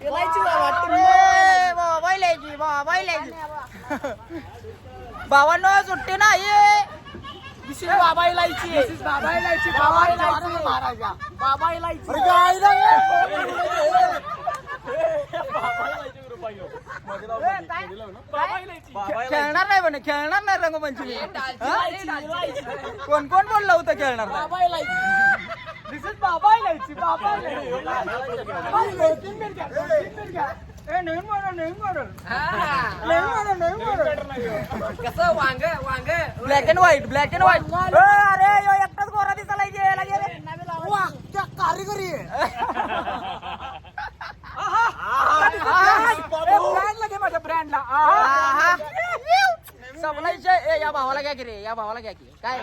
ए, बाबा इलायची बाबा इलायची भावांनो सुट्टी नाही बाबा इलायची बाबा इलायची बाबा इलायची. महाराजा बाबा इलायची. खेळणार नाही म्हणे खेळणार नाही रंगपंचमी हा? कोण कोण बोललं होतं खेळणार नाही? दिस इज बाबा इलायची बाबा कसं वांग वांग. Black and white black and white अरे यो एकटाच गोरा दिसायला गेला. गेले वा त्या कारिगरी ब्रँडला घे माझ्या ब्रँडला. सपनाईच्या ए या भावाला घ्या की रे या भावाला घ्या की. काय?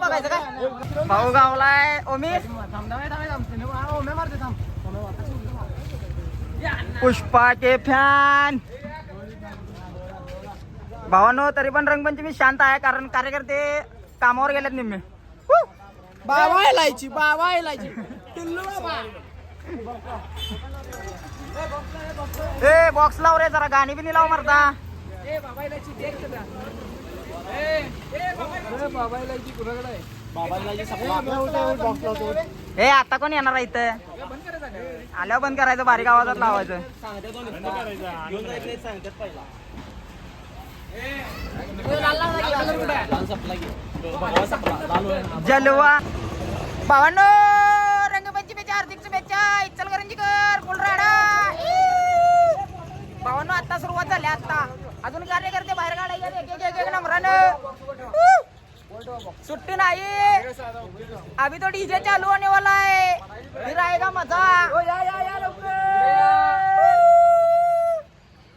बघायचं काय भाऊ गावलाय ओमी. पुष्पाचे फॅन. भावांनो तरी पण रंगपंचमी शांत आहे कारण कार्यकर्ते कामावर गेलेत निम्मे! बाबा इलायची बाबा बाबा. ए बॉक्स लाव रे जरा गाणी बिनी लाव मरता ए आता कोण येणार आहे इथं बंद करायचं आल्यावर बंद करायचं बारीक आवाजात लावायचं जलवा भावांनो रंगपंचमीच्या हार्दिक शुभेच्छा इचलकरंजीकर कुलराडा भावांनो आता सुरुवात झाली आता अजून कार्यकर्ते बाहेर काढायचे एक एक एक नंबरानं. सुट्टी नाही. अभी तो डीजे चालू होने वाला है फिर आएगा मजा.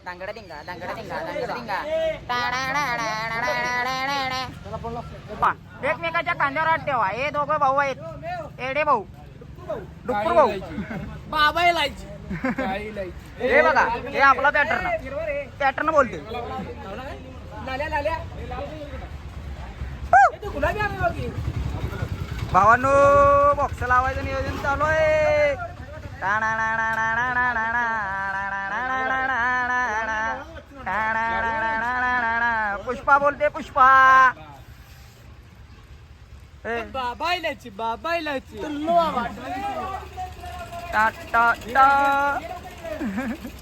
दांगडा डिंगा दांगडा डिंगा दांगडा डिंगा. एकमेकाच्या कांद्यावर हात ठेवा. हे दोघं भाऊ आहेत. एडे भाऊ. डुक्कर भाऊ. बाबा लायची. हे बघा हे आपला पॅटर्न पॅटर्न बोलते लाल्या लाल्या. ए, तू गुलाबी आम्ही बघी भावांनो बॉक्स लावायचं नियोजन चालू आहे. पुष्पा बोलते पुष्पा. ए, बाबा इलायची बाबा इलायची. 따따따.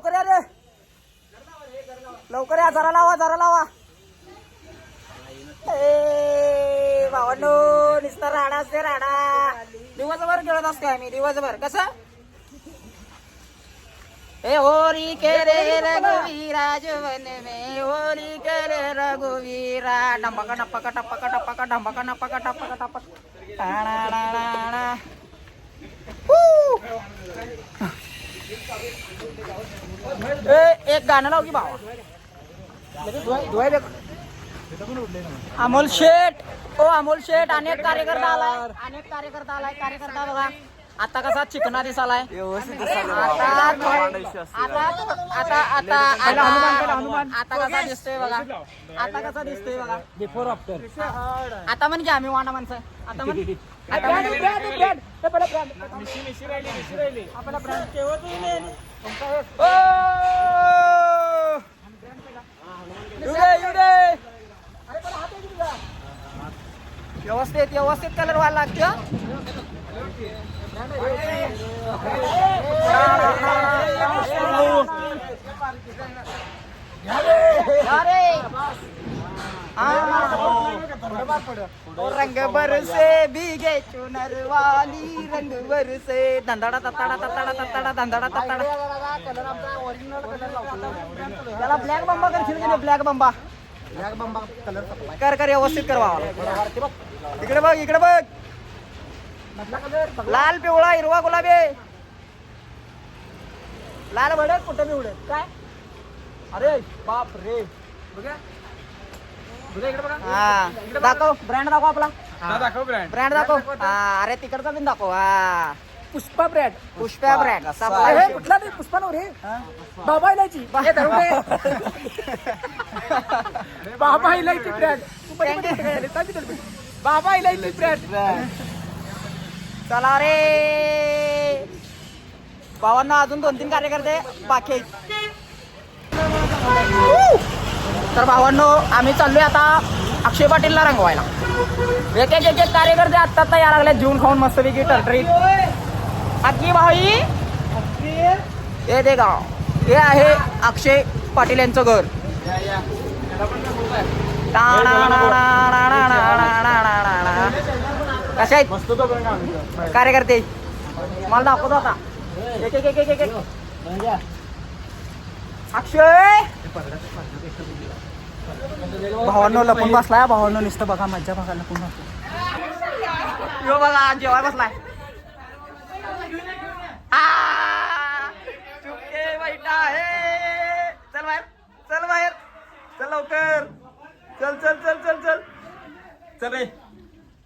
लवकर या रे. लवकर या जरा लावा जरा लावा. ए भावांनो नुसता राडा असते राडा दिवसभर खेळत असतो आम्ही दिवसभर. कसं? हे होरी केरे रघुवीरा जीवन मे. होरी केरे रघुवीरा. टपका टपका टपका टपका टपका टपका टपका टपक टाणा ए, एक गाणं लाव की भावा. अमोल शेठ. ओ अमोल शेठ अनेक कार्यकर्ता आलाय. अनेक कार्यकर्ता आलाय. कार्यकर्ता बघा आता कसा चिकना दिसालाय. आता आता आता आता आता आता कसा दिसतोय बघा. आता कसा दिसतोय बघा. बिफोर आफ्टर आता म्हणजे आम्ही वाणा माणसं. आता म्हण आता म्हण. आपला व्यवस्थित व्यवस्थित कलर व्हायला लागतो अरे! रंग बरसे भीगे चुनर वाली रंग बरसे धंदाडा तत्ताडा तत्ताडा तत्ताडा तत्ताडा त्याला ब्लॅक बंबा करशील की नाही ब्लॅक बंबा कर कर व्यवस्थित करवा इकडे बघ इकडे बघ लाल पिवळा हिरवा गुलाबी लाल भडक कुठं उडत काय अरे बाप रे बघा हा. दाखव. ब्रँड दाखव आपला. हा, दाखव ब्रँड ब्रँड दाखव. हा अरे तिकडचा बिन दाखव. हा. पुष्पा ब्रँड पुष्प्या ब्रँड हे कुठला नाही पुष्पा नव रे बाबा इलायची हे. बाबा इलायची ब्रँड. बाबा इलायची ब्रँड चला रे. भावांना अजून दोन तीन कार्यकर्ते बाकी तर भावांनो आम्ही चाललोय आता अक्षय पाटीलला रंगवायला. एक एक एक कार्यकर्ते आत्ता आता या लागले जीवन खाऊन मस्तपैकी टरटरीत. अक्की भाई. हे दे गाव. हे आहे अक्षय पाटील यांचं घर. कशा आहेत कार्यकर्ते मला दाखवतो आता एक एक एक एक अक्षय भावांनो लपून बसलाय भावांनो नुसतं बघा मज्जा बघा लपून बसला यो बघा जेवाय बसलाय. आ, चुपके बैठा है चल बाहेर चल बाहेर. चल लवकर. चल चल चल चल चल. चल रे.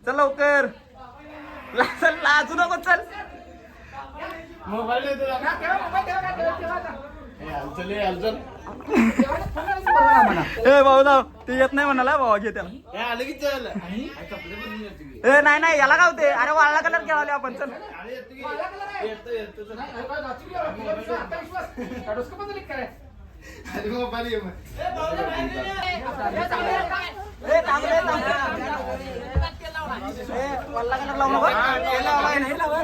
चल लवकर. ला- चल लाजू नको चल. ए भाऊ जाऊ. ते येत नाही म्हणाला भाऊ घे त्याला ए नाही नाही याला काय होते अरे वाळला कलर खेळाले आपण. चल. कलर लावू नको.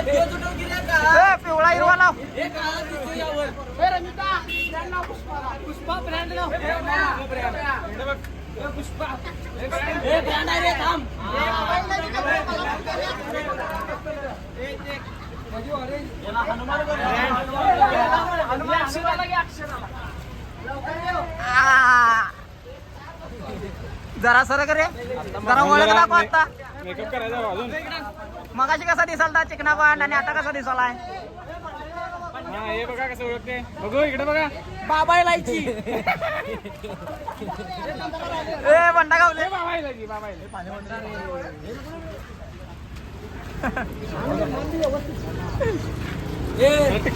रे पिवळा हिरवा लाव जरा सर करे जरा ओळख दाखव आता. मेकअप करायचा अजून. मगाशी कसा दिसालता चिकना पांड आणि आता कसा दिसालाय? हा हे बघा कसं ओळखते. बघू इकडे बघा. बाबा इलायची ए बंडा गावले. बाबा इलायची बाबा इलायची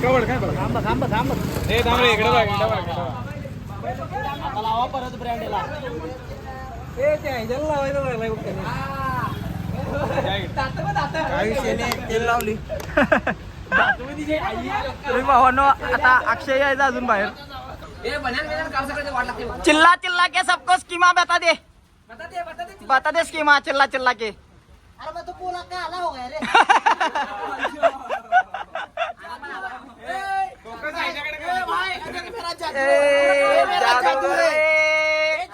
कवड काय बघा थांब थांब थांब. हे थांब रे इकडे बघ इकडे बघ इकडे बघ. ए ते ह्याच्याला लावायला तेल लावली दातं बघ तिचे. आई. तुम्ही भावांनो आता अक्षय यायचं अजून बाहेर ए, बनान बिनान काढ सगळं ते वाट लागते बघ. चिल्ला चिल्ला के सबको स्कीमा बता दे बता दे, बता दे. बता दे स्कीमा चिल्ला चिल्ला के ए, जादू रे. ए,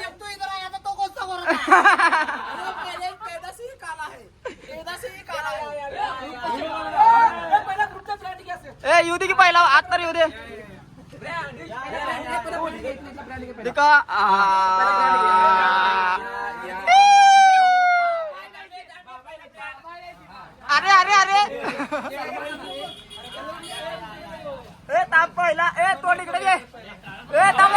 पहिला ग्रुपचा brand घे असेल. ए लाव आत तर येऊ दे. अरे अरे अरे. ए ताप पहिला. ए तोंड इकडे घे. ए ताप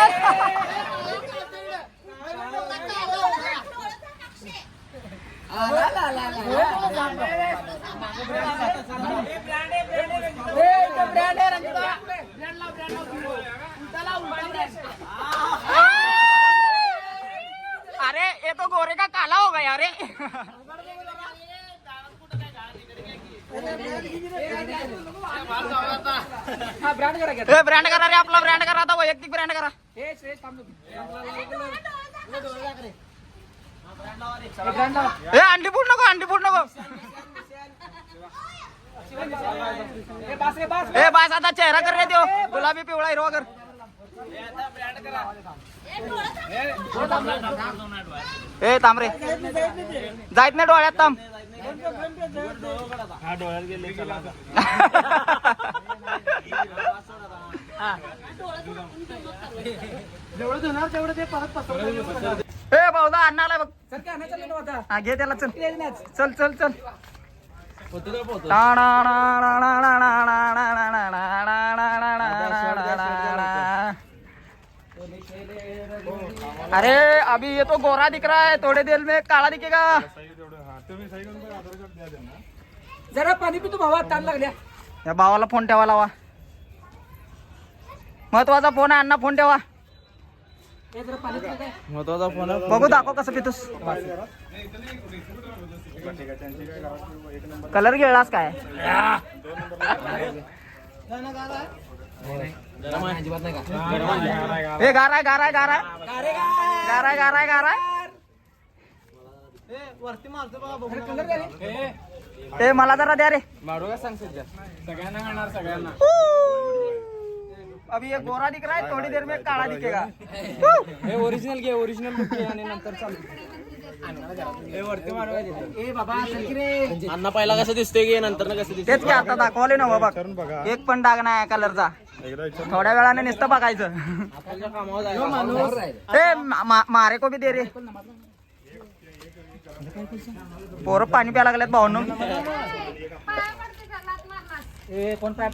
ब्रँड इथं brand आहे, रंजिता. Brand लाव, brand लाव. उलटा लाव, उलटा brand. अरे ये तो गोरे का काला हो गया अरे करा ब्रँड करा रे आपला ब्रँड करा आता वैयक्तिक ब्रँड करा. हे अंडी फूड नको अंडी फूड नको. ए, बास आता चेहरा कर रे त्यो. गुलाबी पिवळा हिरवा कर. ए थांब रे. जायत नाही डोळ्यात थांब. ए भाऊदा अण्णा बघ? हा घे त्याला चल? चल चल चल. अरे अभी ये तो गोरा दिख रहा है थोड़े देर में काला दिखेगा। जरा पाणी पितो भावा ताण लागल्या. या भावाला फोन ठेवा लावा. महत्त्वाचा फोन आहे अण्णा फोन ठेवा? महत्त्वाचा फोन आहे. बघू दाखव कसं पितोस. कलर गिळलास काय? अजिबात नाही का? हे गाराय गाराय गाराय? गाराय गाराय गाराय मला जरा द्या रे. मारू का सांग सध्या. सगळ्यांना मिळणार सगळ्यांना. अभी ये गोरा दिख रहा है थोड़ी देर में काला दिखेगा. हे ओरिजिनल घे ओरिजिनल आणि नंतर चालू. बाबा. अण्णा पहिला कसं दिसतोय की नंतर कसं दिसतंय? तेच की आता दाखवले ना बघ. एक पण डाग नाही कलरचा. थोड्या वेळाने नुसतं बघायचं. आपल्या कामावर यो जायचं. माणूस. ए मा- मा- मारे को भी दे रे. पोरं पाणी प्या लागल्यात भाऊन. ए, कोण पाय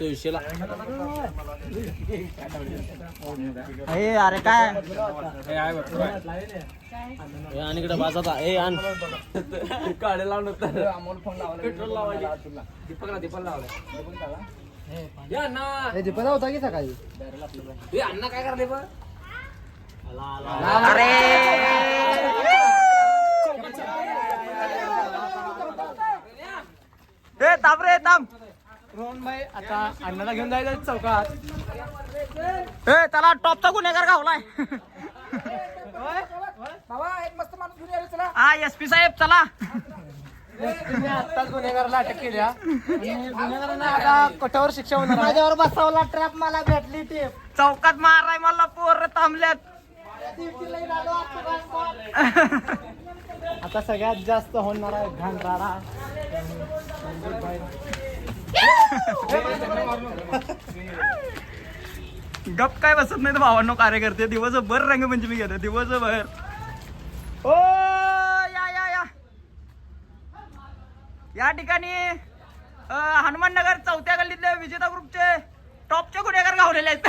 विषयला हे अरे काय? हे आणि इकडे बाजाचा. ए आण. काढे लावून अमोल फोन लावला. पेट्रोल लावायला. दीपक ना दीपक होता की सकाळी? ए, अण्णा काय करले बघ? अरे! थांब रे थांब. रोहन भाई आता अण्णाला घेऊन जायचं चौकात. ए त्याला टॉपचा गुन्हेगार गावलाय बाबा एक मस्त माणूस घेऊन यायला चला. हा एस पी साहेब चला. तुम्ही आत्ताच गुन्हेगाराला अटक केली हा. आणि गुन्हेगारांना आता कठोर शिक्षा होणार आहे. माझ्यावर बसवला ट्रॅप मला भेटली टेप चौकात माराय मला पोर थांबल्यात. आता सगळ्यात जास्त होणार आहे घाणराडा गप काय बसत नाही तर भावांनो कार्यकर्ते. दिवसभर रंगपंचमी घेतो दिवसभर. ओ या या या. या ठिकाणी हनुमाननगर चौथ्या गल्लीतले विजेता ग्रुपचे टॉपचे गुन्हेगार गावलेले आहेत.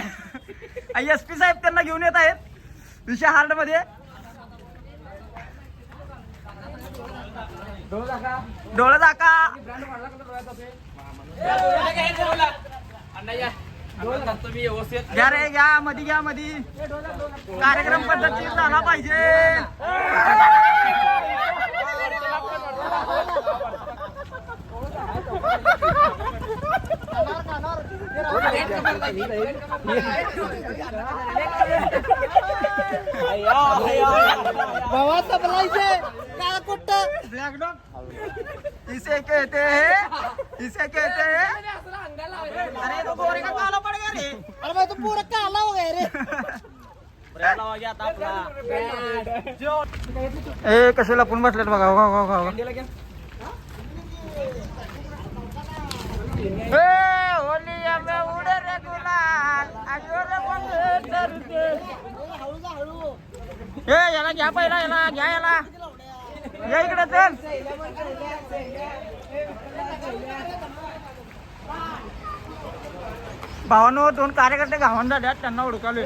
एस पी साहेब त्यांना घेऊन येत आहेत विषय हार्डमध्ये. डोळं डोळा दाका घ्या, रे घ्या मधी घ्या मधी. कार्यक्रम पद्धतीत झाला पाहिजे. बाबा तबलायचे काय कुठं ब्लॅक डॉग इसे कहते हैं इसे कहते हैं अरे तो गोरे का काला पड़ गया रे अरे भाई तू पूरा काला हो गया रे ए कसे लपून बसलेत बघा हो, हो, ए, याला घ्या पहिला याला घ्या याला. या इकडे चल. भावानो दोन कार्यकर्ते गावान झाल्यात त्यांना हुडकालोय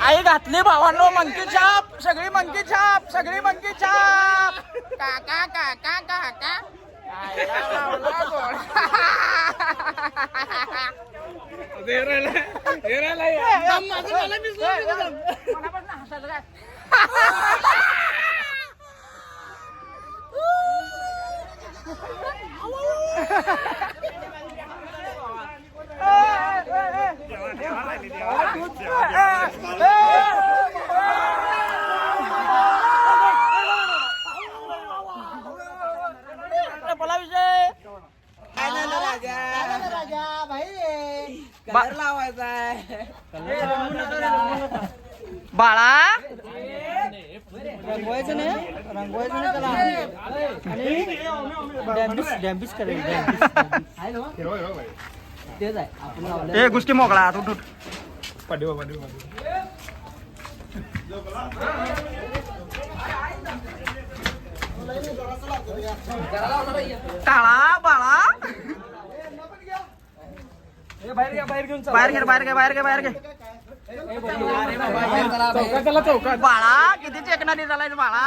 आई घातली भावांनो मंकी छाप सगळी मंकी छाप सगळी मंकी छाप. काका काका काका. आईला लावला गोळा. मनापासून हसायचं काय? बोला विषय काय झालं राजा भाई बाळा रंगवायचं नाही रंगवायचं नाही त्याला आणि डॅम्बिस डॅम्बिस करेल तेच आहे आपण लावलं ए गुस्ती मोकळा तू उठ टाळा बाळा. बाहेर बाहेर घेऊन बाहेर घे बाहेर घे बाहेर घे बाहेर घे. चौकात चला चौकात बाळा किती चेकना झालाय बाळा?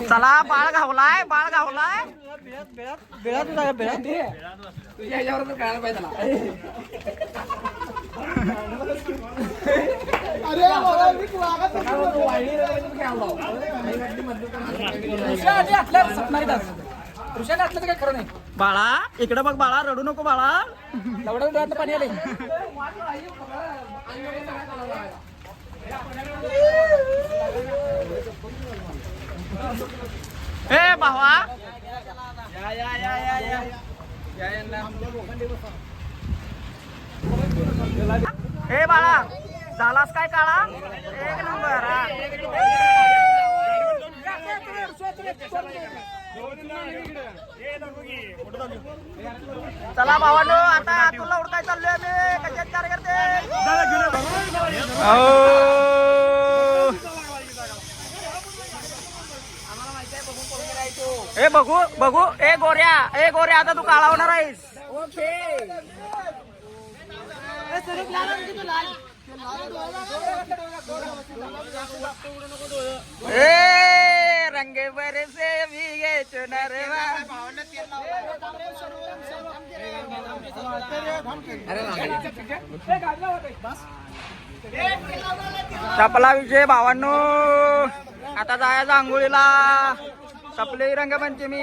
चला बाळ घावलाय बाळ घावलाय. बेळा तुझा बेळा तुझ्या ह्याच्यावर तर कळायला पाहिजे बाळा इकडे बघ बाळा रडू नको बाळा. एवढं पाणी आले ए भावा. ए बाळा झालास काय काळा? एक नंबर चला भावानो आता तुला उडकाय चाललोय आम्ही. कशात कार्यकर्ते. ए बघू बघू. ए गोऱ्या. ए गोऱ्या आता तू काळा होणार आहेस. ए रंगे बरसे भीगे चपला विषय भावांनो. आता जायचं आंघोळीला सपली रंगपंचमी.